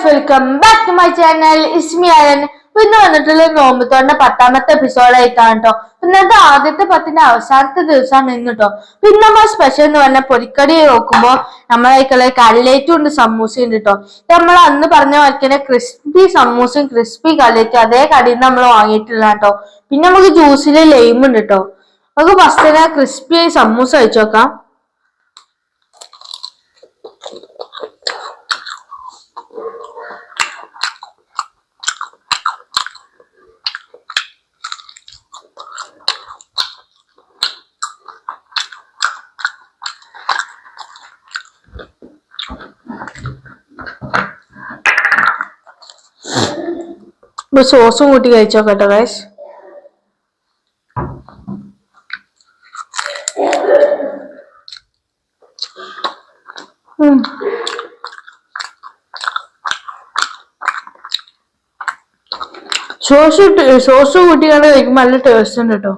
Guys welcome back to my channel it's me Ayan ഇന്ന് വന്നിട്ടുള്ള നോമ്പത്തോണ്ട പത്താമത്തെ എപ്പിസോഡ് ആയിട്ടാണ് കേട്ടോ ഇന്നത്തെ ആദ്യത്തെ പത്തിന്റെ അവസാനത്തെ ദിവസമാണ് ഇന്ന് കേട്ടോ പിന്നെ നമ്മൾ സ്പെഷ്യൽ എന്ന് പറഞ്ഞ പൊരിക്കടി നോക്കുമ്പോ നമ്മളെ കല്ലേറ്റും ഉണ്ട് സമൂസയും ഉണ്ട് കേട്ടോ നമ്മൾ അന്ന് പറഞ്ഞ പോലെ തന്നെ ക്രിസ്പി സമൂസയും ക്രിസ്പി കല്ലേറ്റും അതേ കടയിൽ നിന്ന് നമ്മൾ വാങ്ങിയിട്ടില്ല കേട്ടോ പിന്നെ നമുക്ക് ജ്യൂസിൽ ലൈം ഉണ്ട് കേട്ടോ നമുക്ക് ഫസ്റ്റ് തന്നെ ക്രിസ്പി സമൂസ കഴിച്ചു നോക്കാം. ഇപ്പൊ സോസും കൂട്ടി കഴിച്ചോ കേട്ടോ ഗൈസ് സോസ് സോസ് കണ്ട് കഴിക്കുമ്പോൾ നല്ല ടേസ്റ്റ് ഉണ്ട് കേട്ടോ.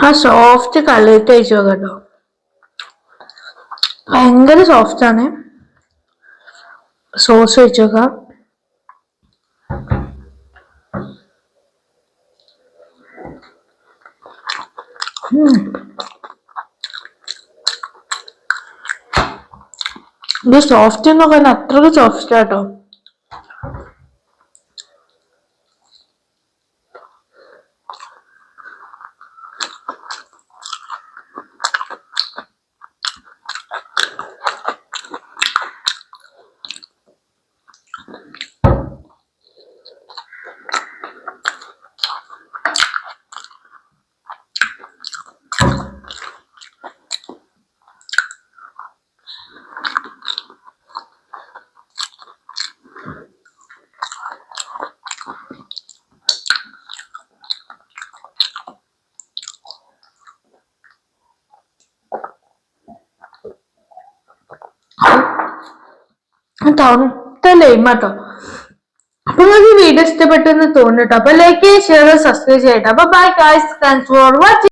ആ സോഫ്റ്റ് കള്ളിയിട്ട് കഴിച്ചു കേട്ടോ. ഭയങ്കര സോഫ്റ്റ് ആണ്. സോസ് വെച്ച് നോക്കാം. ഇത് സോഫ്റ്റ് എന്ന് പറയുന്നത് അത്രയ്ക്ക് സോഫ്റ്റ് ആട്ടോ തണുത്ത ലൈമാട്ടോ അപ്പൊ നിങ്ങൾക്ക് വീഡിയോ ഇഷ്ടപ്പെട്ടെന്ന് തോന്നുന്നു കേട്ടോ അപ്പൊ ലൈക്ക് ഷെയർ സബ്സ്ക്രൈബ് ചെയ്യട്ടോ അപ്പൊ bye guys thanks for watching